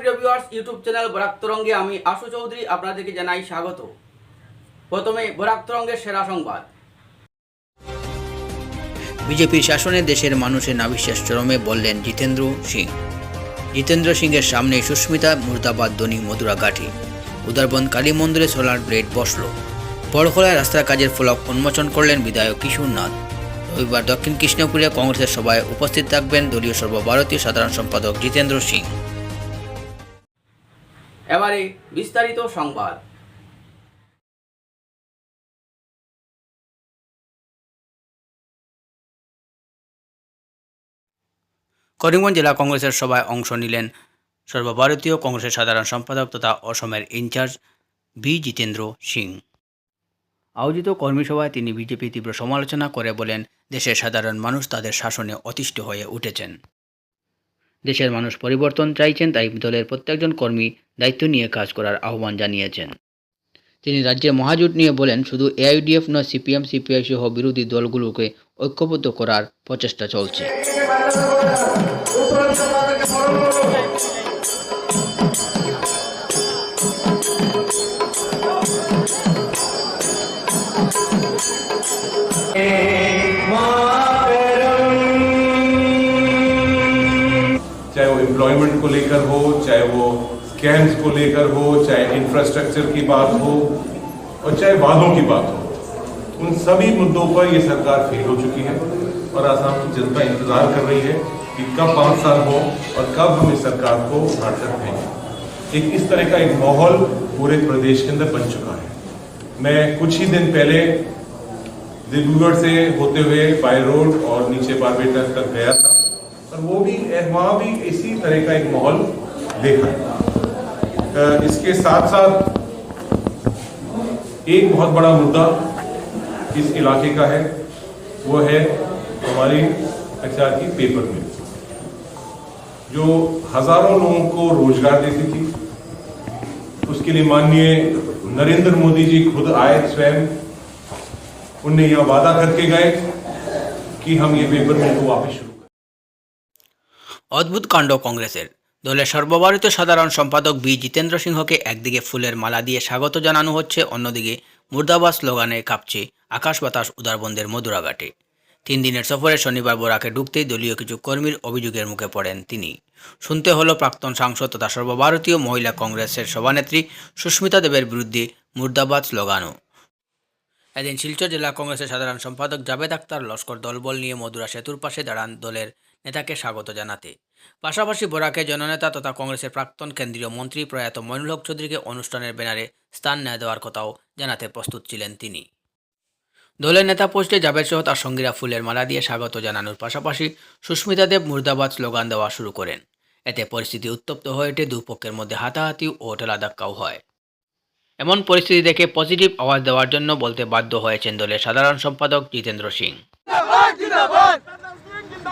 প্রিয় viewers YouTube channel Barak আমি আশু চৌধুরী আপনাদেরকে জানাই স্বাগত। প্রথমে বরাক সেরা সংবাদ। বিজেপির শাসনে দেশের মানুষের নাবিশ্বাস চরমে বললেন জিতেন্দ্র সিং। জিতেন্দ্র সিংয়ের সামনে সুস্মিতা, মুর্দাবাদ দনি মধুরা গাঠি উদারবন কালী মন্দিরে সোলার ব্লেড বসল। বড়খোলায় রাস্তার কাজের ফলক উন্মোচন করলেন বিধায়ক কিশোর নাথ রবিবার দক্ষিণ কৃষ্ণপুরে কংগ্রেসের সভায় উপস্থিত থাকবেন দলীয় সর্বভারতীয় সাধারণ সম্পাদক জিতেন্দ্র সিং। এবারে বিস্তারিত সংবাদ। করিমগঞ্জ জেলা কংগ্রেসের সভায় অংশ নিলেন সর্বভারতীয় কংগ্রেসের সাধারণ সম্পাদক তথা অসমের ইনচার্জ বি জিতেন্দ্র সিং। আয়োজিত কর্মী সভায় তিনি বিজেপি তীব্র সমালোচনা করে বলেন, দেশের সাধারণ মানুষ তাদের শাসনে অতিষ্ঠ হয়ে উঠেছেন। দেশের মানুষ পরিবর্তন চাইছেন, তাই দলের প্রত্যেকজন কর্মী দায়িত্ব নিয়ে কাজ করার আহ্বান জানিয়েছেন। তিনি রাজ্যে মহাজোট নিয়ে বলেন, শুধু এআইডিএফ নয়, সিপিএম, সিপিআই সহ বিরোধী দলগুলোকে ঐক্যবদ্ধ করার প্রচেষ্টা চলছে। चाहे एम्प्लॉयमेंट को लेकर हो, चाहे वो स्कैम्स को लेकर हो, चाहे इंफ्रास्ट्रक्चर की बात हो, और चाहे वादों की बात हो, उन सभी मुद्दों पर ये सरकार फेल हो चुकी है और आसाम की जनता इंतज़ार कर रही है कि कब पाँच साल हो और कब हम इस सरकार को उठार सकते हैं एक इस तरह का एक माहौल पूरे प्रदेश के अंदर बन चुका है। मैं कुछ ही दिन पहले डिब्रूगढ़ से होते हुए बाय रोड और नीचे बारबेटा तक गया था। और वो भी वहाँ भी इसी तरह का एक माहौल देखा। इसके साथ साथ एक बहुत बड़ा मुद्दा इस इलाके का है, वो है हमारी अचार की पेपर मिल जो हज़ारों लोगों को रोज़गार देती थी। उसके लिए माननीय नरेंद्र मोदी जी खुद आए स्वयं। उनने यह वादा करके गए कि हम ये पेपर मिल को वापस शुरू অদ্ভুত কাণ্ড কংগ্রেসের। দলের সর্বভারতীয় সাধারণ সম্পাদক বি. জিতেন্দ্র সিংহকে একদিকে ফুলের মালা দিয়ে স্বাগত জানানো হচ্ছে, অন্যদিকে মুর্দাবাদ স্লোগানে কাঁপছে আকাশ বাতাস উদারবন্দের মধুরাঘাটে তিন দিনের সফরে শনিবার বোরাকে ঢুকতেই দলীয় কিছু কর্মীর অভিযোগের মুখে পড়েন তিনি। শুনতে হলো প্রাক্তন সাংসদ তথা সর্বভারতীয় মহিলা কংগ্রেসের সভানেত্রী সুস্মিতা দেবের বিরুদ্ধে মুর্দাবাদ স্লোগানও। এদিন শিলচর জেলা কংগ্রেসের সাধারণ সম্পাদক জাভেদ আক্তার লস্কর দলবল নিয়ে মধুরা সেতুর পাশে দাঁড়ান দলের নেতাকে স্বাগত জানাতে। পাশাপাশি বোরাকে জননেতা তথা কংগ্রেসের প্রাক্তন কেন্দ্রীয় মন্ত্রী প্রয়াত মইনুল চৌধুরীকে অনুষ্ঠানের ব্যানারে স্থান না দেওয়ার কথাও জানাতে প্রস্তুত ছিলেন তিনি। দলের নেতা পোস্টে জাভেদ সহ তার সঙ্গীরা ফুলের মালা দিয়ে স্বাগত জানানোর পাশাপাশি সুস্মিতা দেব মুর্দাবাদ স্লোগান দেওয়া শুরু করেন। এতে পরিস্থিতি উত্তপ্ত হয়ে ওঠে, দুপক্ষের মধ্যে হাতাহাতি ও ঠেলাধাক্কাও হয়। এমন পরিস্থিতি দেখে পজিটিভ আওয়াজ দেওয়ার জন্য বলতে বাধ্য হয়েছেন দলের সাধারণ সম্পাদক জিতেন্দ্র সিং।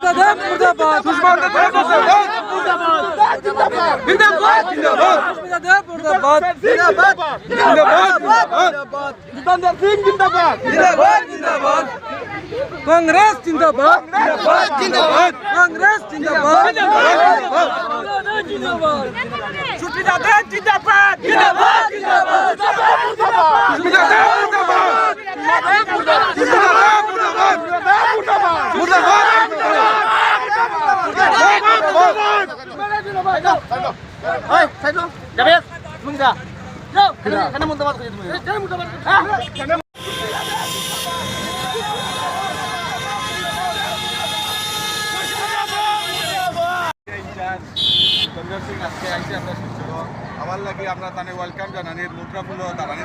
মুর্দাবাদ সুস্মিতা দেব মুর্দাবাদ জিন্দাবাদ জিন্দাবাদ সুস্মিতা দেব মুর্দাবাদ জিন্দাবাদ জিন্দাবাদ জিন্দাবাদ জিতেন্দ্র সিং জিন্দাবাদ জিন্দাবাদ জিন্দাবাদ কাংগ্রেস জিন্দাবাদ জিন্দাবাদ জিন্দাবাদ কাংগ্রেস জিন্দাবাদ জিন্দাবাদ সুস্মিতা দেব জিন্দাবাদ জিন্দাবাদ জিন্দাবাদ সুস্মিতা দেব মুর্দাবাদ চন্দ্র সিং আজকে আইসি আমরা লাগে আমরা তানে ওয়েলকাম জানানির মুদ্রা ফুল দাঁড়ানি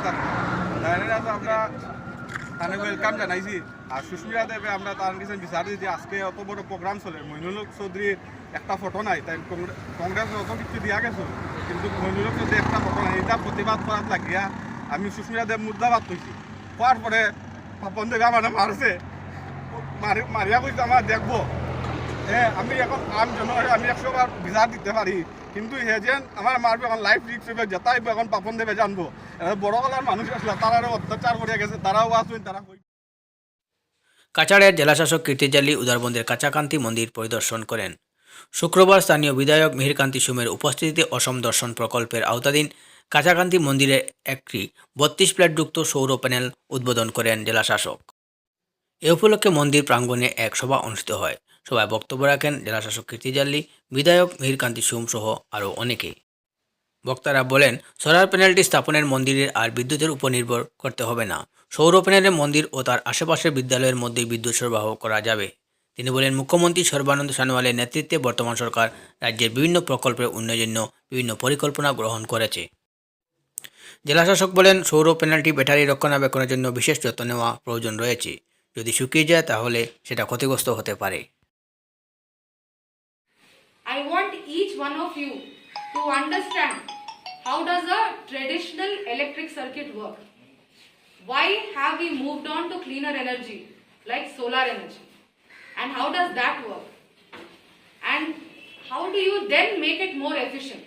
আছে আমরা তানে ওয়েলকাম জানাইছি। আর সুস্মিতা দেবে, আমরা তার কিছু বিচার দিয়েছি। আজকে অত বড় প্রোগ্রাম চলে। মইনুল হক চৌধুরীর একটা ফটো নাই, তাই কংগ্রে- কংগ্রেস অত কিছু দিয়া গেছো। কিন্তু মইনুল হক চৌধুরী একটা ফটো নাই এটা প্রতিবাদ করার লাগিয়া আমি সুস্মিতা দেব মুদ্রাবাদ কইছি কোয়ার পরে পাপন দেবে আমার মারছে মারি মারিয়া কইছে আমার দেখব। হ্যাঁ আমি এখন আম জনগণ আমি একশো বার ভিসা দিতে পারি কিন্তু হে যেন আমার মারবে এখন লাইফ রিক্স হবে যেটাই এখন পাপন দেবে জানব। বড় গলার মানুষ আসলে তারা অত্যাচার করে গেছে তারাও আসবেন তারা কাছাড়ের জেলাশাসক কীর্তিজালি উদারবন্দের কাঁচাকান্তি মন্দির পরিদর্শন করেন শুক্রবার স্থানীয় বিধায়ক মিহিরকান্তি সুমের উপস্থিতিতে অসম দর্শন প্রকল্পের আওতাধীন কাঁচাকান্তি মন্দিরে একটি বত্রিশ প্লেটযুক্ত সৌর প্যানেল উদ্বোধন করেন জেলাশাসক। এ উপলক্ষে মন্দির প্রাঙ্গণে এক সভা অনুষ্ঠিত হয়। সভায় বক্তব্য রাখেন। জেলাশাসক কীর্তিজাল্লি বিধায়ক মিহিরকান্তি সুম সহ আরও অনেকে বক্তারা বলেন সোলার প্যানেলটি স্থাপনের মন্দিরের আর বিদ্যুতের উপর নির্ভর করতে হবে না। সৌর প্যানেলে মন্দির ও তার আশেপাশের বিদ্যালয়ের মধ্যেই বিদ্যুৎ সরবরাহ করা যাবে। তিনি বলেন, মুখ্যমন্ত্রী সর্বানন্দ সোনোয়ালের নেতৃত্বে বর্তমান সরকার রাজ্যের বিভিন্ন প্রকল্পের উন্নয়নের জন্য বিভিন্ন পরিকল্পনা গ্রহণ করেছে। জেলাশাসক বলেন, সৌর প্যানেলটি ব্যাটারি রক্ষণাবেক্ষণের জন্য বিশেষ যত্ন নেওয়া প্রয়োজন রয়েছে। যদি শুকিয়ে যায়, তাহলে সেটা ক্ষতিগ্রস্ত হতে পারে। each one of you to understand how does a traditional electric circuit work? Why have we moved on to cleaner energy like solar energy? And how does that work? And how do you then make it more efficient?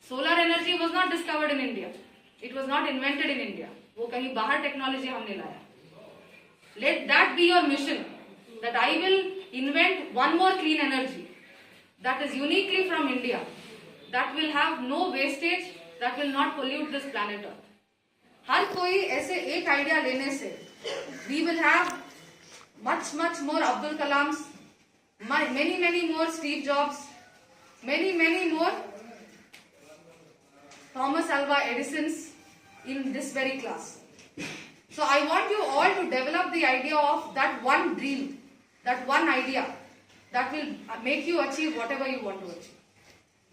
Solar energy was not discovered in India. It was not invented in India. वो कहीं बाहर technology हमने लाया let that be your mission that I will invent one more clean energy that is uniquely from India, that will have no wastage, that will not pollute this planet Earth. हर कोई ऐसे एक idea लेने से we will have much much more Abdul Kalams, my- many many more Steve Jobs, many many more Thomas Alva Edisons in this very class. So I want you all to develop the idea of that one dream, that one idea that will make you achieve whatever you want to achieve.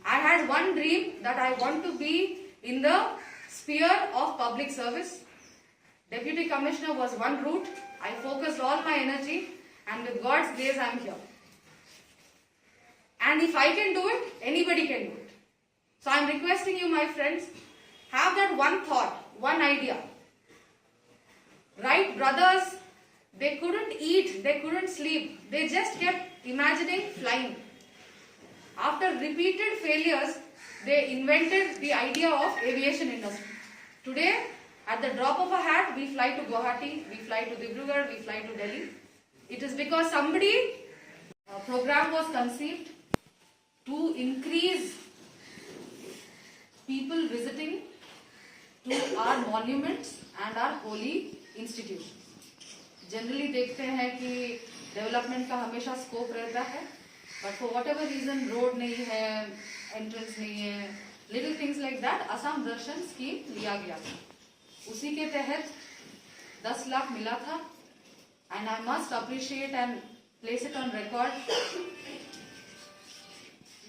I had one dream that I want to be in the sphere of public service. Deputy Commissioner was one route. I focused all my energy and with God's grace I am here. And if I can do it, anybody can do it. So I am requesting you, my friends, have that one thought, one idea. Right, brothers, they couldn't eat, they couldn't sleep, they just kept imagining flying. After repeated failures, they invented the idea of aviation industry. Today, at the drop of a hat, we fly to Guwahati, we fly to Dibrugarh, we fly to Delhi. It is because somebody, a program was conceived to increase people visiting to our monuments and our holy institutions. Generally देखते हैं कि development का हमेशा scope रहता है but for whatever reason road नहीं है entrance नहीं है little things like that Assam Darshan scheme लिया गया था उसी के तहत 10 लाख मिला था and I must appreciate and place it on record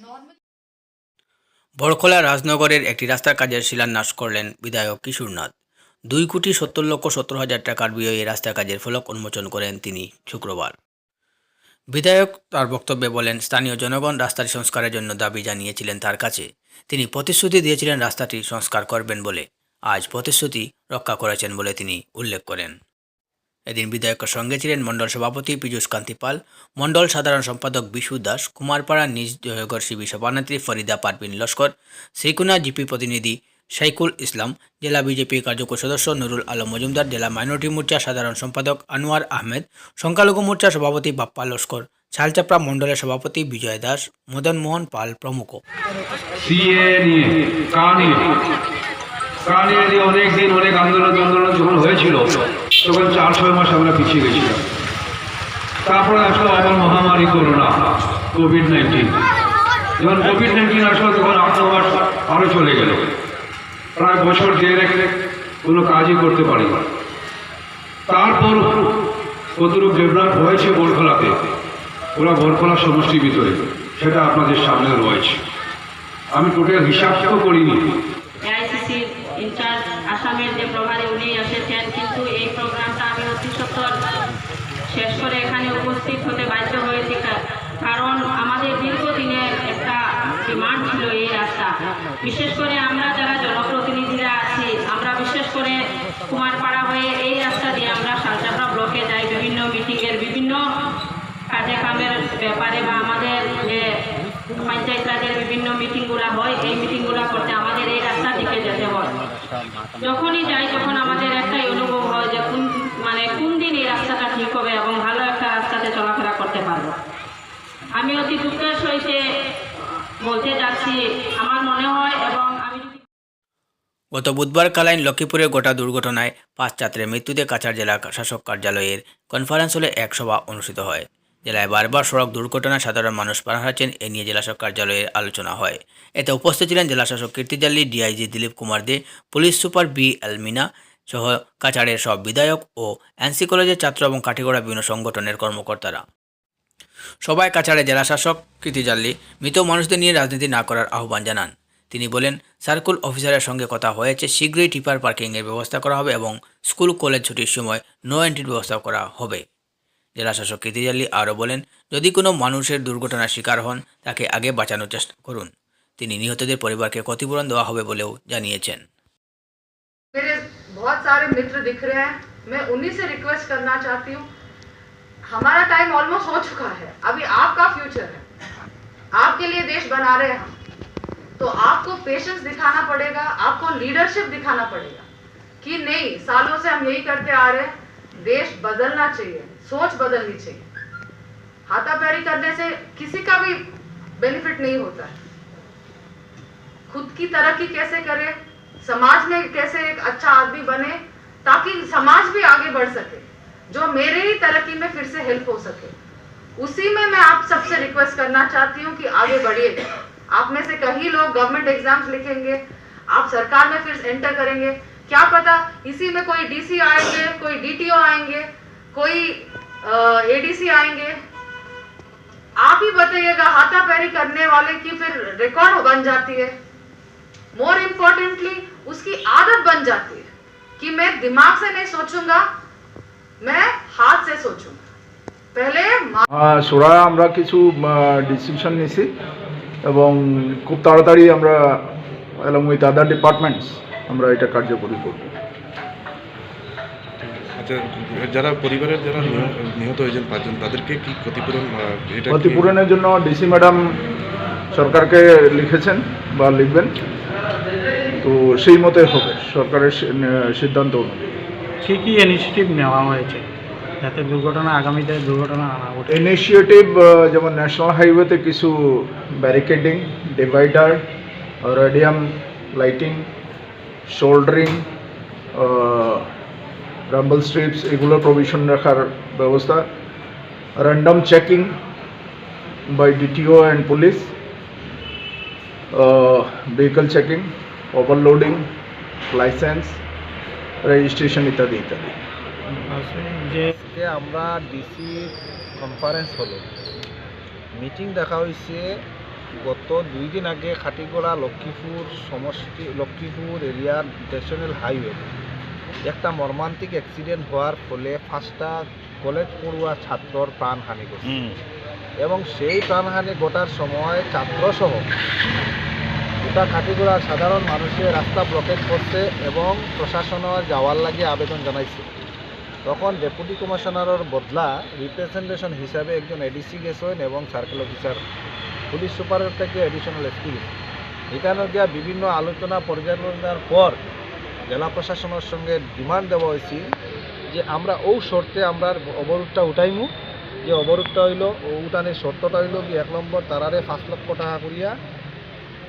normal Borkhola রাজনগরের একটি রাস্তার কাজের শিলান্যাস করলেন বিধায়ক কিশোরনাথ দুই কোটি সত্তর লক্ষ সত্তর হাজার টাকার ব্যয়ে এই রাস্তার কাজের ফলক উন্মোচন করেন তিনি শুক্রবার। বিধায়ক তার বক্তব্যে বলেন, স্থানীয় জনগণ রাস্তার সংস্কারের জন্য দাবি জানিয়েছিলেন তার কাছে। তিনি প্রতিশ্রুতি দিয়েছিলেন রাস্তাটি সংস্কার করবেন বলে। আজ প্রতিশ্রুতি রক্ষা করেছেন বলে তিনি উল্লেখ করেন। এদিন বিধায়কের সঙ্গে ছিলেন মণ্ডল সভাপতি পীযূষ কান্তি পাল, মণ্ডল সাধারণ সম্পাদক বিশু দাস কুমারপাড়া নিজ জয়গর শিবির সভানেত্রী ফরিদা পারভিন লস্কর, শ্রীকুনা জিপি প্রতিনিধি শাইকুল ইসলাম, জেলা বিজেপি কার্যকর সদস্য নুরুল আলম মজুমদার, জেলা মাইনরিটি মোর্চা সাধারণ সম্পাদক আনোয়ার আহমেদ, সংখ্যালঘু মোর্চা সভাপতি বাপ্পা লস্কর, ছালচাপড়া মণ্ডলের সভাপতি বিজয় দাস, মদন মোহন পাল প্রমুখ। আন্দোলন হয়েছিল তারপরে আসলো আবার মহামারী করোনা কোভিড নাইন্টিন যখন কোভিড নাইন্টিন আসলো, তখন আট মাস আরও চলে গেল। বছর দেড়েক কোনো কাজই করতে পারি। তারপর কতটুকু ডেভেলপ হয়েছে বরখোলাতে, ওরা বরখোলা সমষ্টির ভিতরে, সেটা আপনাদের সামনে রয়েছে। আমি টোটাল হিসাব তো করিনি। যে উনি কিন্তু এই প্রোগ্রামটা আমি শেষ করে এখানে উপস্থিত হতে বাধ্য হয়েছি কারণ আমাদের দীর্ঘদিনের একটা ছিল এই রাস্তা। বিশেষ করে আমরা যারা জনপ্রতিনিধিরা আছি আমরা বিশেষ করে কুমারপাড়া হয়ে এই রাস্তা দিয়ে আমরা সালচাপড়া ব্লকে যাই বিভিন্ন মিটিংয়ের বিভিন্ন কাজে কামের ব্যাপারে বা আমাদের যে পঞ্চায়েত রাজের বিভিন্ন মিটিংগুলো হয়, এই মিটিংগুলো করতে আমাদের এই রাস্তা থেকে যেতে হয়। যখনই যাই তখন আমাদের একটাই অনুভব হয় যে কোন মানে কোন দিন এই রাস্তাটা ঠিক হবে এবং ভালো একটা রাস্তাতে চলাফেরা করতে পারব। আমি অতি দুঃখের সহিতে বলতে যাচ্ছি আমার মনে হয় এবং আমি গত বুধবার কালাইন লক্ষ্মীপুরে গোটা দুর্ঘটনায় পাঁচ ছাত্রের মৃত্যুতে কাছাড় জেলা শাসক কার্যালয়ের কনফারেন্স হলে এক সভা অনুষ্ঠিত হয়। জেলায় বারবার সড়ক দুর্ঘটনায় সাধারণ মানুষ প্রাণ হারাচ্ছেন এ নিয়ে জেলাশাসক কার্যালয়ের আলোচনা হয়। এতে উপস্থিত ছিলেন জেলাশাসক Keerthi Jalli DIG Dilip Kumar De, police super B L Meena সহ কাছাড়ের সব বিধায়ক ও এনসি কলেজের ছাত্র এবং কাঠিগড়া বিভিন্ন সংগঠনের কর্মকর্তারা। সবাই কাছাড়ে জেলাশাসক কীর্তিজাল্লি মৃত মানুষদের নিয়ে রাজনীতি না করার আহ্বান জানান। তিনি বলেন, সার্কুল অফিসারের সঙ্গে কথা হয়েছে, শীঘ্রই টিপার পার্কিংয়ের ব্যবস্থা করা হবে এবং স্কুল, কলেজ ছুটির সময় নো এন্ট্রির ব্যবস্থা করা হবে। জেলাশাসক কীর্তিজাল্লি আরও বলেন যদি কোনো মানুষের দুর্ঘটনার শিকার হন তাকে আগে বাঁচানোর চেষ্টা করুন তিনি নিহতদের পরিবারকে ক্ষতিপূরণ দেওয়া হবে বলেও জানিয়েছেন मेरे बहुत सारे मित्र दिख रहे हैं मैं उन्हीं से रिक्वेस्ट करना चाहती हूँ हमारा टाइम ऑलमोस्ट हो चुका है अभी आपका फ्यूचर है आपके लिए देश बना रहे हैं हम तो आपको पेशेंस दिखाना पड़ेगा आपको लीडरशिप दिखाना पड़ेगा कि नहीं सालों से हम यही करते आ रहे हैं देश बदलना चाहिए सोच बदलनी चाहिए। हाथापैरी करने से किसी का भी बेनिफिट नहीं होता। है खुद की तरक्की कैसे करे, समाज में कैसे एक अच्छा आदमी बने, ताकि समाज भी आगे बढ़ सके, जो मेरे ही तरक्की में फिर से हेल्प हो सके। उसी में मैं आप सबसे रिक्वेस्ट करना चाहती हूँ कि आगे बढ़िए। आप में से कई लोग गवर्नमेंट एग्ज़ाम्स लिखेंगे, आप सरकार में फिर एंटर करेंगे। क्या पता इसी में कोई डीसी आएँगे, कोई डीटीओ आएँगे कोई एडीसी आएंगे आप ही बताइएगा हाथापैरी करने वाले की फिर रिकॉर्ड बन जाती है मोर इम्पोर्टेंटली उसकी आदत बन जाती है कि मैं दिमाग से नहीं सोचूंगा मैं हाथ से सोचूंगा पहले मा- আহ, সোরা আমরা কিছু ডিসিশন নিছি এবং খুব তাড়াতাড়ি আমরা অ্যালং উইথ আদার ডিপার্টমেন্টস আমরা এটা কার্যকরী করব আচ্ছা যারা পরিবারের যারা নিহ- নিহত হয়েছেন পাঁচজন তাদেরকে কি ক্ষতিপূরণ এটা ক্ষতিপূরণের জন্য ডিসি ম্যাডাম সরকারকে লিখেছেন বা লিখবেন। তো সেই মতে হবে সরকারের সিদ্ধান্ত অনুযায়ী। কী কী ইনিশিয়েটিভ নেওয়া হয়েছে যাতে দুর্ঘটনা আগামীতে দুর্ঘটনা না ঘটে। ইনিশিয়েটিভ যেমন ন্যাশনাল হাইওয়েতে কিছু barricading divider radium lighting shouldering rumble strips এগুলোর প্রভিশন রাখার ব্যবস্থা। Random checking by DTO and police vehicle checking overloading licence registration ইত্যাদি ইত্যাদি। যে আমরা ডিসি কনফারেন্স হলো। মিটিং দেখা হয়েছে গত দুই দিন আগে খাটিগড়া, লক্ষ্মীপুর, সমষ্টি, লক্ষ্মীপুর এরিয়ার ন্যাশনাল হাইওয়ে একটা মর্মান্তিক অ্যাক্সিডেন্ট হওয়ার ফলে পাঁচটা কলেজ পড়ুয়া ছাত্রর প্রাণহানি ঘটে এবং সেই প্রাণহানি ঘটার সময় ছাত্রসহ গোটা খাটিগড়ার সাধারণ মানুষের রাস্তা ব্লকেট করছে এবং প্রশাসনের যাওয়ার লাগে আবেদন জানাইছে। তখন ডেপুটি কমিশনারের বদলা রিপ্রেজেন্টেশন হিসাবে একজন এডিসি গেছেন এবং সার্কেল অফিসার পুলিশ সুপারের থেকে এডিশনাল এসপি গেছে এখানে গিয়া বিভিন্ন আলোচনা পর্যালোচনার পর জেলা প্রশাসনের সঙ্গে ডিমান্ড দেওয়া হয়েছে যে আমরা ও শর্তে আমরা অবরোধটা উঠাইমু। যে অবরোধটা হইল ও উঠানের শর্তটা হইল কি এক নম্বর তারারে পাঁচ লক্ষ টাকা করিয়া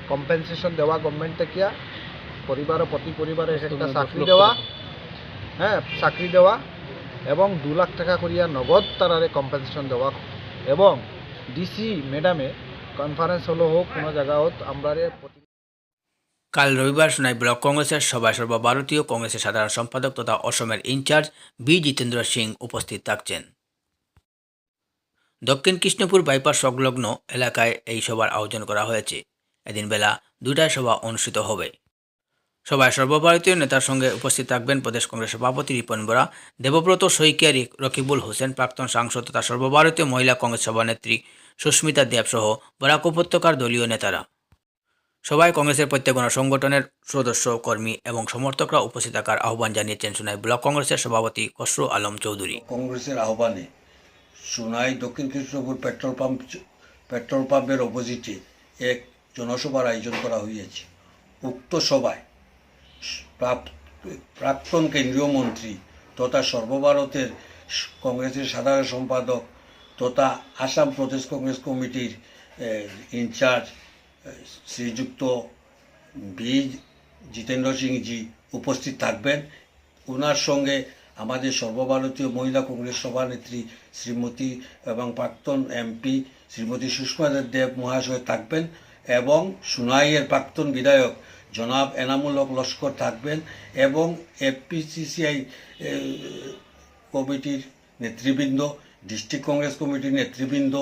কম্পেনসেশন দেওয়া গভর্নমেন্ট থেকে পরিবার প্রতি পরিবারে এক একটা চাকরি দেওয়া হ্যাঁ চাকরি দেওয়া এবং দু লাখ টাকা করিয়া নগদ তারারে কম্পেনসেশন দেওয়া। এবং ডিসি ম্যাডামে কনফারেন্স হলো হোক কোনো জায়গা হোক আমরা কাল রবিবার সোনাই ব্লক কংগ্রেসের সভায় সর্বভারতীয় কংগ্রেসের সাধারণ সম্পাদক তথা অসমের ইনচার্জ বি জিতেন্দ্র সিং উপস্থিত থাকছেন। দক্ষিণ কৃষ্ণপুর বাইপাস সংলগ্ন এলাকায় এই সভার আয়োজন করা হয়েছে। এদিন বেলা দুটায় সভা অনুষ্ঠিত হবে। সভায় সর্বভারতীয় নেতার সঙ্গে উপস্থিত থাকবেন প্রদেশ কংগ্রেস সভাপতি রিপন বোরা, দেবব্রত শইকিয়া রি- রকিবুল হোসেন, প্রাক্তন সাংসদ তথা সর্বভারতীয় মহিলা কংগ্রেস সভানেত্রী সুস্মিতা দেব সহ বরাক উপত্যকার দলীয় নেতারা। সবাই কংগ্রেসের প্রত্যেক সংগঠনের সদস্য, কর্মী এবং সমর্থকরা উপস্থিত থাকার আহ্বান জানিয়েছেন সোনাই ব্লক কংগ্রেসের সভাপতি খসরু আলম চৌধুরী। কংগ্রেসের আহ্বানে সোনাই দক্ষিণ কৃষ্ণপুর পেট্রোল পাম্প পেট্রোল পাম্পের অপোজিটে এক জনসভার আয়োজন করা হয়েছে। উক্ত সভায় প্রাক্তন কেন্দ্রীয় মন্ত্রী তথা সর্বভারতের কংগ্রেসের সাধারণ সম্পাদক তথা আসাম প্রদেশ কংগ্রেস কমিটির ইনচার্জ শ্রীযুক্ত বি জিতেন্দ্র সিংজি উপস্থিত থাকবেন। ওনার সঙ্গে আমাদের সর্বভারতীয় মহিলা কংগ্রেস সভানেত্রী শ্রীমতী এবং প্রাক্তন এমপি শ্রীমতী সুষমা দেব মহাশয় থাকবেন এবং সুনাইয়ের প্রাক্তন বিধায়ক জনাব এনামুল হক লস্কর থাকবেন এবং এফপিসিসিআই কমিটির নেতৃবৃন্দ, ডিস্ট্রিক্ট কংগ্রেস কমিটির নেতৃবৃন্দ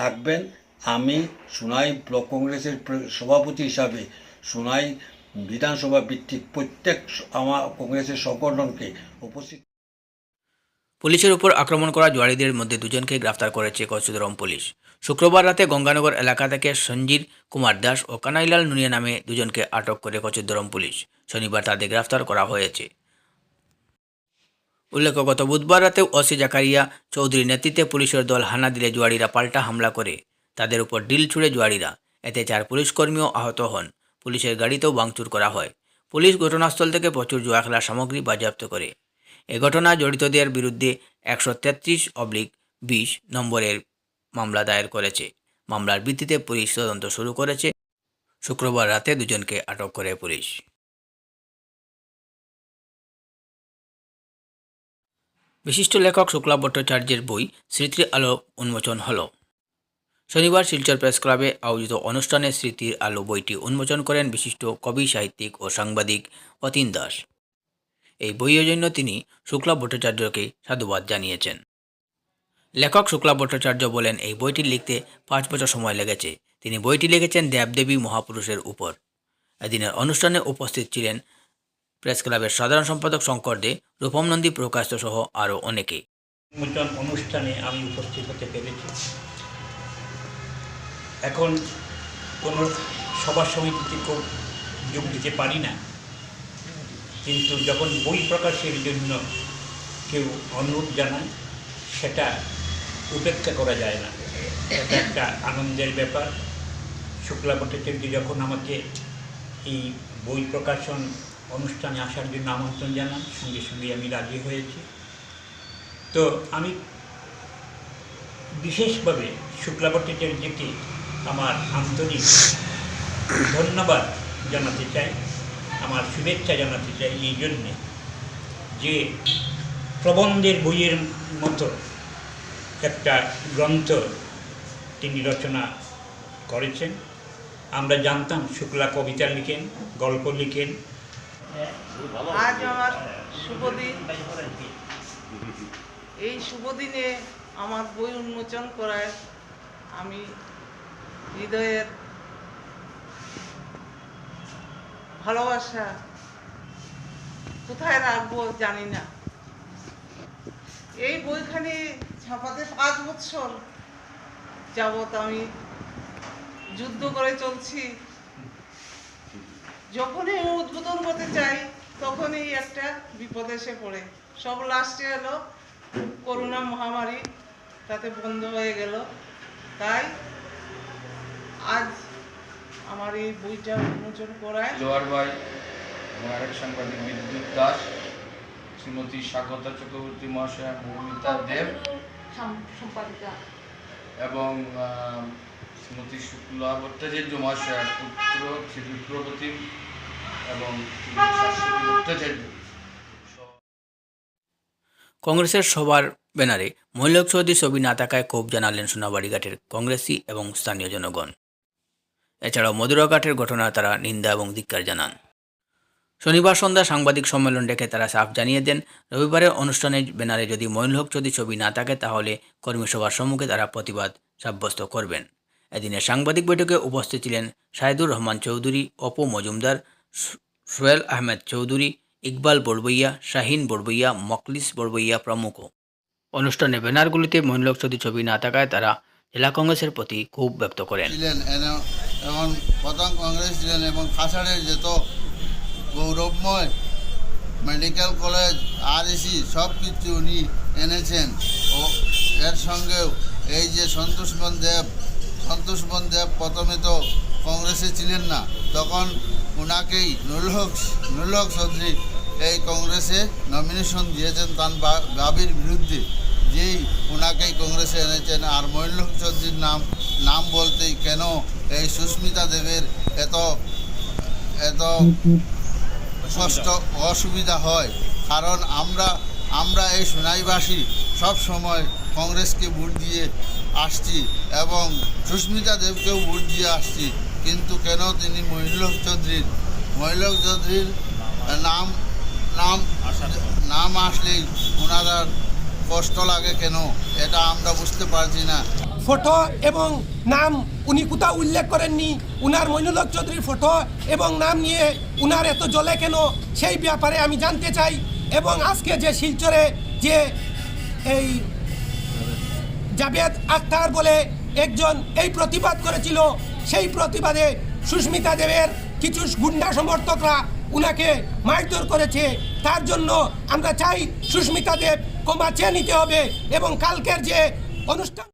থাকবেন। আমি সোনাই ব্লক কংগ্রেসের সভাপতি হিসাবে সোনাই বিধানসভা ভিত্তিক প্রত্যেক আমার কংগ্রেসের সংগঠনকে উপস্থিত পুলিশের উপর আক্রমণ করা জুয়ারিদের মধ্যে দুজনকে গ্রেফতার করেছে কচুদরম পুলিশ। শুক্রবার রাতে গঙ্গানগর এলাকা থেকে সঞ্জির কুমার দাস ও কানাইলাল নুনিয়া নামে দুজনকে আটক করে কচুদরম পুলিশ। শনিবার তাদের গ্রেফতার করা হয়েছে। উল্লেখ্য, গত বুধবার রাতে ওসি জাকারিয়া চৌধুরীর নেতৃত্বে পুলিশের দল হানা দিলে জুয়ারিরা পাল্টা হামলা করে। তাদের উপর ডিল ছুড়ে জুয়ারিরা এতে চার পুলিশকর্মীও আহত হন। পুলিশের গাড়িতেও ভাঙচুর করা হয়। পুলিশ ঘটনাস্থল থেকে প্রচুর জুয়া খেলার সামগ্রী বাজেয়াপ্ত করে। এ ঘটনা জড়িতদের বিরুদ্ধে একশো তেত্রিশ অবলিক বিশ নম্বরের মামলা দায়ের করেছে। মামলার ভিত্তিতে পুলিশ তদন্ত শুরু করেছে। শুক্রবার রাতে দুজনকে আটক করে পুলিশ। বিশিষ্ট লেখক শুক্লা ভট্টাচার্যের বই স্মৃতির আলো উন্মোচন হল। শনিবার শিলচর প্রেস ক্লাবে আয়োজিত অনুষ্ঠানে স্মৃতির আলো বইটি উন্মোচন করেন বিশিষ্ট কবি, সাহিত্যিক ও সাংবাদিক অতীন দাস। এই বইয়ের জন্য তিনি শুক্লা ভট্টাচার্যকে সাধুবাদ জানিয়েছেন। লেখক শুক্লা ভট্টাচার্য বলেন, এই বইটি লিখতে পাঁচ বছর সময় লেগেছে। তিনি বইটি লিখেছেন দেবদেবী মহাপুরুষের উপর। এদিনের অনুষ্ঠানে উপস্থিত ছিলেন প্রেস ক্লাবের সাধারণ সম্পাদক শঙ্কর দে, রূপম নন্দী, প্রকাশ সহ আরও অনেকে। অনুষ্ঠানে আমি উপস্থিত হতে পেরেছি। এখন কোনো সভা সমিতিতে খুব যোগ দিতে পারি না। কিন্তু যখন বই প্রকাশের জন্য কেউ অনুরোধ জানায়, সেটা উপেক্ষা করা যায় না। এটা একটা আনন্দের ব্যাপার। শুক্লা ভট্টাচার্য যখন আমাকে এই বই প্রকাশন অনুষ্ঠানে আসার জন্য আমন্ত্রণ জানান, সঙ্গে সঙ্গে আমি রাজি হয়েছি। তো আমি বিশেষভাবে শুক্লা ভট্টাচার্যকে আমার আন্তরিক ধন্যবাদ জানাতে চাই, আমার শুভেচ্ছা জানাতে চাই এই জন্যে যে প্রবন্ধের বইয়ের মতো একটা গ্রন্থ তিনি রচনা করেছেন। আমরা জানতাম শুক্লা কবিতা লিখেন, গল্প লিখেন। আজ আমার শুভ দিন। এই শুভদিনে আমার বই উন্মোচন করায় আমি হৃদয়ের ভালোবাসা কোথায় রাখব জানি না। এই বইখানি ছাপাতে পাঁচ বছর যাবত আমি যুদ্ধ করে চলছি। যখনই আমি উদ্বোধন করতে চাই, তখনই একটা বিপদ এসে পড়ে। সব লাস্টে এলো করোনা মহামারী, তাতে বন্ধ হয়ে গেল। তাই আজ আমার এই বইটা উন্মোচন করায় জোয়ার ভাই এবং আরেক সাংবাদিক বিদ্যুৎ দাস শ্রীমতী স্বাগতা চক্রবর্তী মহাশয়া মৌমিতা দেব সম্পাদিকা। এবং শ্রীমতী শুক্লা ভট্টাচার্য মহাশয়ার পুত্র শ্রী বিপ্রবতী এবং ভট্টাচার্য। কংগ্রেসের সবার ব্যানারে মহিলা চৌধুরী ছবি না থাকায় ক্ষোভ জানালেন সোনাবাড়িঘাটের কংগ্রেসি এবং স্থানীয় জনগণ। এছাড়াও মধুরাঘাটের ঘটনা তারা নিন্দা এবং ধিক্কার জানান। শনিবার সন্ধ্যা সাংবাদিক সম্মেলন ডেকে তারা সাফ জানিয়ে দেন, রবিবারের অনুষ্ঠানের ব্যানারে যদি মইনুল হক চৌধুরী ছবি না থাকে, তাহলে কর্মী সভার সম্মুখে তারা প্রতিবাদ সাব্যস্ত করবেন। এদিনের সাংবাদিক বৈঠকে উপস্থিত ছিলেন শাহিদুর রহমান চৌধুরী, অপু মজুমদার সোহেল আহমেদ চৌধুরী, ইকবাল বড়বইয়া, শাহিন বড়বইয়া, মকলিস বড়বইয়া প্রমুখ। অনুষ্ঠানে ব্যানারগুলিতে মহিলক চৌধুরী ছবি না থাকায় তারা জেলা কংগ্রেসের প্রতি ক্ষোভ ব্যক্ত করেন। এবং প্রথম কংগ্রেস ছিলেন এবং কাছাড়ের যত গৌরবময় মেডিকেল কলেজ আর এসি সব কিছু উনি এনেছেন। ও এর সঙ্গেও এই যে সন্তোষমন দেব সন্তোষমন দেব প্রথমে তো কংগ্রেসে ছিলেন না, তখন ওনাকেই নুলহক নুলহক চৌধুরী এই কংগ্রেসে নমিনেশন দিয়েছেন তার বা- বিরুদ্ধে। যেই ওনাকেই কংগ্রেসে এনেছেন আর মৈলক চৌধুরীর নাম নাম বলতেই কেন এই সুস্মিতা দেবের এত এত কষ্ট, অসুবিধা হয়। কারণ আমরা আমরা এই সোনাইবাসী সব সময় কংগ্রেসকে ভোট দিয়ে আসছি এবং সুস্মিতা দেবকেও ভোট দিয়ে আসছি। কিন্তু কেন তিনি মহিলক চৌধুরীর মহিলক চৌধুরীর নাম নাম নাম আসলেই ওনারা কষ্ট লাগে কেন? এটা আমরা বুঝতে পারছি না। ফটো এবং নাম উনি কোথাও উল্লেখ করেননি। উনার মইনুলক চৌধুরীর ফটো এবং নাম নিয়ে উনার এত জলে কেন? সেই ব্যাপারে আমি জানতে চাই এবং আজকে যে শিলচরে যে এই জাভেদ আখতার বলে একজন এই প্রতিবাদ করেছিল, সেই প্রতিবাদে সুস্মিতা দেবের কিছু গুন্ডা সমর্থকরা উনাকে মারধর করেছে। তার জন্য আমরা চাই সুস্মিতা দেব ক্ষমা চেয়ে নিতে হবে এবং কালকের যে অনুষ্ঠান